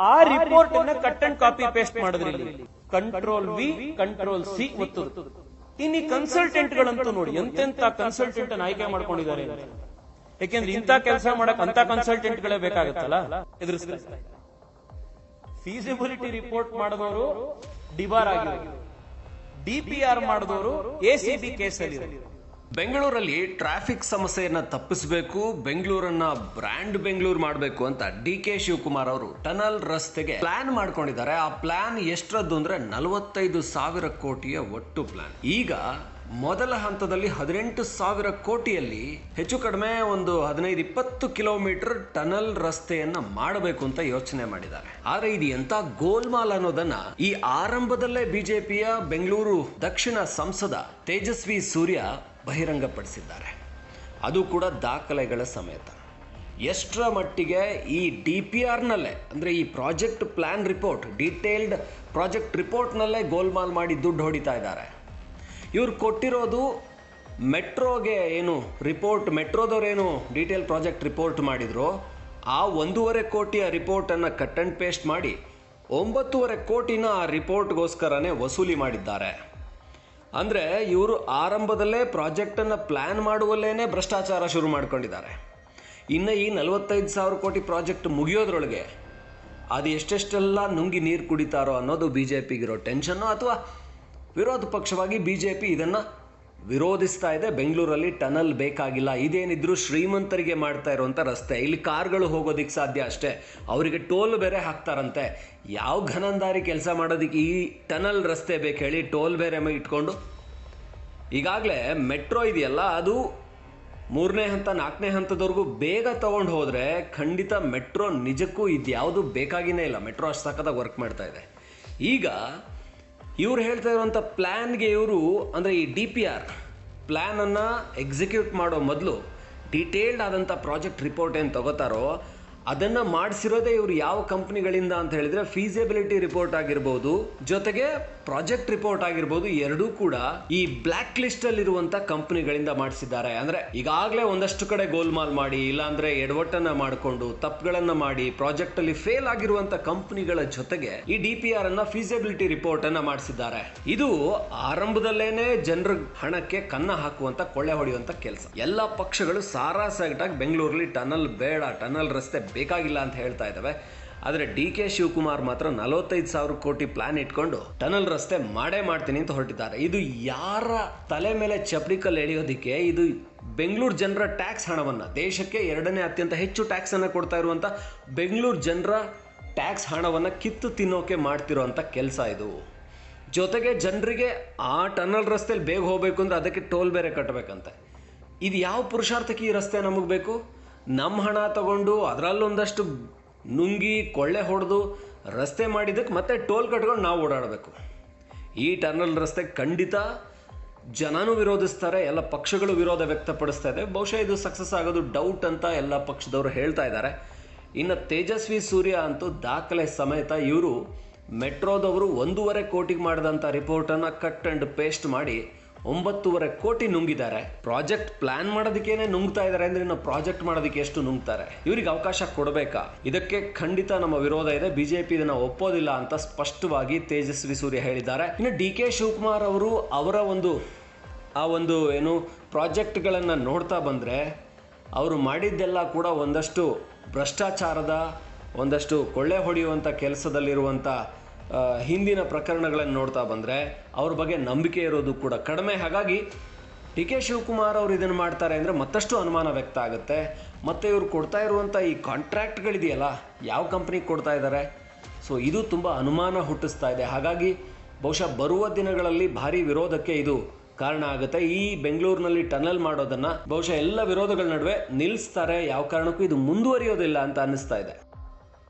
ಆ ರಿಪೋರ್ಟ್ ಅನ್ನ cut and copy paste ಮಾಡಿದ್ರಿ ಕಂಟ್ರೋಲ್ ವಿ ಕಂಟ್ರೋಲ್ ಸಿ ಮತ್ತು ಇನ್ನು ಕನ್ಸಲ್ಟೆಂಟ್ ಗಳಂತೂ ನೋಡಿ, ಎಂತೆಂತ ಕನ್ಸಲ್ಟೆಂಟ್ ಆಯ್ಕೆ ಮಾಡ್ಕೊಂಡಿದ್ದಾರೆ. ಯಾಕೆಂದ್ರೆ ಇಂಥ ಕೆಲಸ ಮಾಡಕ್ ಅಂತ ಕನ್ಸಲ್ಟೆಂಟ್ ಗಳೇ ಬೇಕಾಗತ್ತಲ್ಲ? ಫೀಸಿಬಿಲಿಟಿ ರಿಪೋರ್ಟ್ ಮಾಡಿದವರು ಡಿಬಾರ್ ಆಗಿರೋ ಡಿಪಿಆರ್ ಮಾಡಿದವರು ಎಸಿಬಿ ಕೇಸಲ್ಲಿ ಬೆಂಗಳೂರಲ್ಲಿ ಟ್ರಾಫಿಕ್ ಸಮಸ್ಯೆಯನ್ನು ತಪ್ಪಿಸಬೇಕು, ಬೆಂಗಳೂರನ್ನ ಬ್ರ್ಯಾಂಡ್ ಬೆಂಗಳೂರು ಮಾಡಬೇಕು ಅಂತ ಡಿ ಕೆ ಶಿವಕುಮಾರ್ ಅವರು ಟನಲ್ ರಸ್ತೆಗೆ ಪ್ಲಾನ್ ಮಾಡ್ಕೊಂಡಿದ್ದಾರೆ. ಆ ಪ್ಲಾನ್ ಎಷ್ಟರದ್ದು ಅಂದ್ರೆ ನಲವತ್ತೈದು ಸಾವಿರ ಕೋಟಿಯ ಒಟ್ಟು ಪ್ಲಾನ್. ಈಗ ಮೊದಲ ಹಂತದಲ್ಲಿ ಹದಿನೆಂಟು ಸಾವಿರ ಕೋಟಿಯಲ್ಲಿ ಹೆಚ್ಚು ಕಡಿಮೆ ಒಂದು ಹದಿನೈದು ಇಪ್ಪತ್ತು ಕಿಲೋಮೀಟರ್ ಟನಲ್ ರಸ್ತೆಯನ್ನ ಮಾಡಬೇಕು ಅಂತ ಯೋಚನೆ ಮಾಡಿದ್ದಾರೆ. ಆದ್ರೆ ಇದು ಎಂತ ಗೋಲ್ಮಾಲ್ ಅನ್ನೋದನ್ನ ಈ ಆರಂಭದಲ್ಲೇ ಬಿಜೆಪಿಯ ಬೆಂಗಳೂರು ದಕ್ಷಿಣ ಸಂಸದ ತೇಜಸ್ವಿ ಸೂರ್ಯ ಬಹಿರಂಗಪಡಿಸಿದ್ದಾರೆ. ಅದು ಕೂಡ ದಾಖಲೆಗಳ ಸಮೇತ. ಎಷ್ಟರ ಮಟ್ಟಿಗೆ ಈ ಡಿ ಪಿ ಆರ್ನಲ್ಲೇ, ಅಂದರೆ ಈ project plan report, detailed project ರಿಪೋರ್ಟ್ನಲ್ಲೇ ಗೋಲ್ಮಾಲ್ ಮಾಡಿ ದುಡ್ಡು ಹೊಡಿತಾ ಇದ್ದಾರೆ. ಇವ್ರು ಕೊಟ್ಟಿರೋದು ಮೆಟ್ರೋಗೆ ಏನು ರಿಪೋರ್ಟ್, ಮೆಟ್ರೋದವ್ರೇನು ಡೀಟೇಲ್ ಪ್ರಾಜೆಕ್ಟ್ ರಿಪೋರ್ಟ್ ಮಾಡಿದ್ರು, ಆ ಒಂದೂವರೆ ಕೋಟಿಯ ರಿಪೋರ್ಟನ್ನು ಕಟ್ ಆ್ಯಂಡ್ ಪೇಸ್ಟ್ ಮಾಡಿ, ಒಂಬತ್ತೂವರೆ ಕೋಟಿನ ಆ ರಿಪೋರ್ಟ್ಗೋಸ್ಕರನೇ ವಸೂಲಿ ಮಾಡಿದ್ದಾರೆ. ಅಂದರೆ ಇವರು ಆರಂಭದಲ್ಲೇ ಪ್ರಾಜೆಕ್ಟನ್ನು ಪ್ಲ್ಯಾನ್ ಮಾಡುವಲ್ಲೇ ಭ್ರಷ್ಟಾಚಾರ ಶುರು ಮಾಡ್ಕೊಂಡಿದ್ದಾರೆ. ಇನ್ನು ಈ ನಲವತ್ತೈದು ಸಾವಿರ ಕೋಟಿ ಪ್ರಾಜೆಕ್ಟ್ ಮುಗಿಯೋದ್ರೊಳಗೆ ಅದು ಎಷ್ಟೆಷ್ಟೆಲ್ಲ ನುಂಗಿ ನೀರು ಕುಡಿತಾರೋ ಅನ್ನೋದು ಬಿ ಜೆ ಪಿಗಿರೋ ಟೆನ್ಷನ್ನು ಅಥವಾ ವಿರೋಧ ಪಕ್ಷವಾಗಿ ಬಿ ಜೆ ಪಿ ಇದನ್ನು ವಿರೋಧಿಸ್ತಾ ಇದೆ. ಬೆಂಗಳೂರಲ್ಲಿ ಟನಲ್ ಬೇಕಾಗಿಲ್ಲ. ಇದೇನಿದ್ರು ಶ್ರೀಮಂತರಿಗೆ ಮಾಡ್ತಾ ಇರುವಂಥ ರಸ್ತೆ. ಇಲ್ಲಿ ಕಾರ್ಗಳು ಹೋಗೋದಕ್ಕೆ ಸಾಧ್ಯ ಅಷ್ಟೇ. ಅವರಿಗೆ ಟೋಲ್ ಬೇರೆ ಹಾಕ್ತಾರಂತೆ. ಯಾವ ಘನಂದಾರಿ ಕೆಲಸ ಮಾಡೋದಕ್ಕೆ ಈ ಟನಲ್ ರಸ್ತೆ ಬೇಕು ಹೇಳಿ ಟೋಲ್ ಬೇರೆ ಇಟ್ಕೊಂಡು? ಈಗಾಗಲೇ ಮೆಟ್ರೋ ಇದೆಯಲ್ಲ, ಅದು ಮೂರನೇ ಹಂತ, ನಾಲ್ಕನೇ ಹಂತದವರೆಗೂ ಬೇಗ ತಗೊಂಡು ಹೋದರೆ ಖಂಡಿತ ಮೆಟ್ರೋ ನಿಜಕ್ಕೂ ಇದ್ಯಾವುದು ಬೇಕಾಗಿನೇ ಇಲ್ಲ. ಮೆಟ್ರೋ ಅಷ್ಟು ಸಖತ್ತಾಗಿ ವರ್ಕ್ ಮಾಡ್ತಾ ಇದೆ. ಈಗ ಇವ್ರು ಹೇಳ್ತಾ ಇರುವಂಥ ಪ್ಲ್ಯಾನ್ಗೆ ಇವರು ಅಂದರೆ ಈ ಡಿ ಪಿ ಆರ್ ಪ್ಲ್ಯಾನನ್ನು ಎಕ್ಸಿಕ್ಯೂಟ್ ಮಾಡೋ ಮೊದಲು ಡೀಟೇಲ್ಡ್ ಆದಂಥ ಪ್ರಾಜೆಕ್ಟ್ ರಿಪೋರ್ಟ್ ಏನು ತಗೋತಾರೋ ಅದನ್ನು ಮಾಡಿಸಿರೋದೇ ಇವರು ಯಾವ ಕಂಪ್ನಿಗಳಿಂದ ಅಂತ ಹೇಳಿದ್ರೆ ಫೀಸಿಬಿಲಿಟಿ ರಿಪೋರ್ಟ್ ಆಗಿರ್ಬೋದು, ಜೊತೆಗೆ ಪ್ರಾಜೆಕ್ಟ್ ರಿಪೋರ್ಟ್ ಆಗಿರ್ಬೋದು ಎರಡೂ ಕೂಡ ಈ ಬ್ಲ್ಯಾಕ್ ಲಿಸ್ಟ್ ಅಲ್ಲಿ ಇರುವಂತ ಕಂಪನಿಗಳಿಂದ ಮಾಡಿಸಿದ್ದಾರೆ. ಅಂದ್ರೆ ಈಗಾಗಲೇ ಒಂದಷ್ಟು ಕಡೆ ಗೋಲ್ಮಾಲ್ ಮಾಡಿ, ಇಲ್ಲಾಂದ್ರೆ ಎಡವಟ್ಟನ್ನ ಮಾಡಿಕೊಂಡು, ತಪ್ಪುಗಳನ್ನ ಮಾಡಿ ಪ್ರಾಜೆಕ್ಟ್ ಅಲ್ಲಿ ಫೇಲ್ ಆಗಿರುವಂತ ಕಂಪ್ನಿಗಳ ಜೊತೆಗೆ ಈ ಡಿ ಪಿ ಆರ್ ಅನ್ನ ಫೀಸಿಬಿಲಿಟಿ ರಿಪೋರ್ಟ್ ಅನ್ನ ಮಾಡಿಸಿದ್ದಾರೆ. ಇದು ಆರಂಭದಲ್ಲೇನೆ ಜನರ ಹಣಕ್ಕೆ ಕನ್ನ ಹಾಕುವಂತ, ಕೊಳ್ಳೆ ಹೊಡೆಯುವಂತ ಕೆಲಸ. ಎಲ್ಲ ಪಕ್ಷಗಳು ಸಾರಾಸಗಟಾಗಿ ಬೆಂಗಳೂರಲ್ಲಿ ಟನಲ್ ಬೇಡ, ಟನಲ್ ರಸ್ತೆ ಬೇಕಾಗಿಲ್ಲ ಅಂತ ಹೇಳ್ತಾ ಇದ್ದಾವೆ ಆದರೆ ಡಿ ಕೆ ಶಿವಕುಮಾರ್ ಮಾತ್ರ ನಲವತ್ತೈದು ಸಾವಿರ ಕೋಟಿ ಪ್ಲಾನ್ ಇಟ್ಕೊಂಡು ಟನಲ್ ರಸ್ತೆ ಮಾಡೇ ಮಾಡ್ತೀನಿ ಅಂತ ಹೊರಟಿದ್ದಾರೆ. ಇದು ಯಾರ ತಲೆ ಮೇಲೆ ಚಪ್ರಿಕಲ್ ಎಳೆಯೋದಕ್ಕೆ ಇದು ಬೆಂಗಳೂರು ಜನರ ಟ್ಯಾಕ್ಸ್ ಹಣವನ್ನು, ದೇಶಕ್ಕೆ ಎರಡನೇ ಅತ್ಯಂತ ಹೆಚ್ಚು ಟ್ಯಾಕ್ಸ್ ಅನ್ನು ಕೊಡ್ತಾ ಇರುವಂಥ ಬೆಂಗಳೂರು ಜನರ ಟ್ಯಾಕ್ಸ್ ಹಣವನ್ನು ಕಿತ್ತು ತಿನ್ನೋಕೆ ಮಾಡ್ತಿರೋಂಥ ಕೆಲಸ ಇದು. ಜೊತೆಗೆ ಜನರಿಗೆ ಆ ಟನಲ್ ರಸ್ತೆಯಲ್ಲಿ ಬೇಗ ಹೋಗಬೇಕು ಅಂದರೆ ಅದಕ್ಕೆ ಟೋಲ್ ಬೇರೆ ಕಟ್ಟಬೇಕಂತೆ ಇದು ಯಾವ ಪುರುಷಾರ್ಥಕ್ಕೆ ಈ ರಸ್ತೆ ನಮಗೆ ಬೇಕು ನಮ್ಮ ಹಣ ತಗೊಂಡು ಅದರಲ್ಲೊಂದಷ್ಟು ನುಂಗಿ ಕೊಳ್ಳೆ ಹೊಡೆದು ರಸ್ತೆ ಮಾಡಿದ್ದಕ್ಕೆ ಮತ್ತೆ ಟೋಲ್ ಕಟ್ಕೊಂಡು ನಾವು ಓಡಾಡಬೇಕು. ಈ ಟರ್ನಲ್ ರಸ್ತೆ ಖಂಡಿತ ಜನನೂ ವಿರೋಧಿಸ್ತಾರೆ, ಎಲ್ಲ ಪಕ್ಷಗಳು ವಿರೋಧ ವ್ಯಕ್ತಪಡಿಸ್ತಾ ಇದೆ. ಬಹುಶಃ ಇದು ಸಕ್ಸಸ್ ಆಗೋದು ಡೌಟ್ ಅಂತ ಎಲ್ಲ ಪಕ್ಷದವರು ಹೇಳ್ತಾ ಇದ್ದಾರೆ. ಇನ್ನು ತೇಜಸ್ವಿ ಸೂರ್ಯ ಅಂತೂ ದಾಖಲೆ ಸಮೇತ ಇವರು ಮೆಟ್ರೋದವರು ಒಂದೂವರೆ ಕೋಟಿಗೆ ಮಾಡಿದಂಥ ರಿಪೋರ್ಟನ್ನು ಕಟ್ ಆ್ಯಂಡ್ ಪೇಸ್ಟ್ ಮಾಡಿ ಒಂಬತ್ತೂವರೆ ಕೋಟಿ ನುಂಗಿದ್ದಾರೆ. ಪ್ರಾಜೆಕ್ಟ್ ಪ್ಲಾನ್ ಮಾಡೋದಕ್ಕೇನೆ ನುಂಗ್ತಾ ಇದ್ದಾರೆ ಅಂದ್ರೆ ಇನ್ನು ಪ್ರಾಜೆಕ್ಟ್ ಮಾಡೋದಕ್ಕೆ ಎಷ್ಟು ನುಂಗ್ತಾರೆ? ಇವರಿಗೆ ಅವಕಾಶ ಕೊಡಬೇಕಾ? ಇದಕ್ಕೆ ಖಂಡಿತ ನಮ್ಮ ವಿರೋಧ ಇದೆ. ಬಿಜೆಪಿ ಇದನ್ನ ಒಪ್ಪೋದಿಲ್ಲ ಅಂತ ಸ್ಪಷ್ಟವಾಗಿ ತೇಜಸ್ವಿ ಸೂರ್ಯ ಹೇಳಿದ್ದಾರೆ. ಇನ್ನು ಡಿ ಕೆ ಶಿವಕುಮಾರ್ ಅವರು ಅವರ ಒಂದು, ಆ ಒಂದು ಏನು ಪ್ರಾಜೆಕ್ಟ್ಗಳನ್ನು ನೋಡ್ತಾ ಬಂದರೆ ಅವರು ಮಾಡಿದ್ದೆಲ್ಲ ಕೂಡ ಒಂದಷ್ಟು ಭ್ರಷ್ಟಾಚಾರದ, ಒಂದಷ್ಟು ಕೊಳ್ಳೆ ಹೊಡೆಯುವಂಥ ಕೆಲಸದಲ್ಲಿರುವಂಥ ಹಿಂದಿನ ಪ್ರಕರಣಗಳನ್ನು ನೋಡ್ತಾ ಬಂದರೆ ಅವ್ರ ಬಗ್ಗೆ ನಂಬಿಕೆ ಇರೋದು ಕೂಡ ಕಡಿಮೆ. ಹಾಗಾಗಿ ಡಿ ಕೆ ಶಿವಕುಮಾರ್ ಅವರು ಇದನ್ನು ಮಾಡ್ತಾರೆ ಅಂದರೆ ಮತ್ತಷ್ಟು ಅನುಮಾನ ವ್ಯಕ್ತ ಆಗುತ್ತೆ. ಮತ್ತು ಇವರು ಕೊಡ್ತಾ ಇರುವಂಥ ಈ ಕಾಂಟ್ರ್ಯಾಕ್ಟ್ಗಳಿದೆಯಲ್ಲ ಯಾವ ಕಂಪ್ನಿಗೆ ಕೊಡ್ತಾ ಇದ್ದಾರೆ ಸೊ ಇದು ತುಂಬ ಅನುಮಾನ ಹುಟ್ಟಿಸ್ತಾ ಇದೆ. ಹಾಗಾಗಿ ಬಹುಶಃ ಬರುವ ದಿನಗಳಲ್ಲಿ ಭಾರಿ ವಿರೋಧಕ್ಕೆ ಇದು ಕಾರಣ ಆಗುತ್ತೆ. ಈ ಬೆಂಗಳೂರಿನಲ್ಲಿ ಟನಲ್ ಮಾಡೋದನ್ನು ಬಹುಶಃ ಎಲ್ಲ ವಿರೋಧಗಳ ನಡುವೆ ನಿಲ್ಲಿಸ್ತಾರೆ ಯಾವ ಕಾರಣಕ್ಕೂ ಇದು ಮುಂದುವರಿಯೋದಿಲ್ಲ ಅಂತ ಅನ್ನಿಸ್ತಾ ಇದೆ.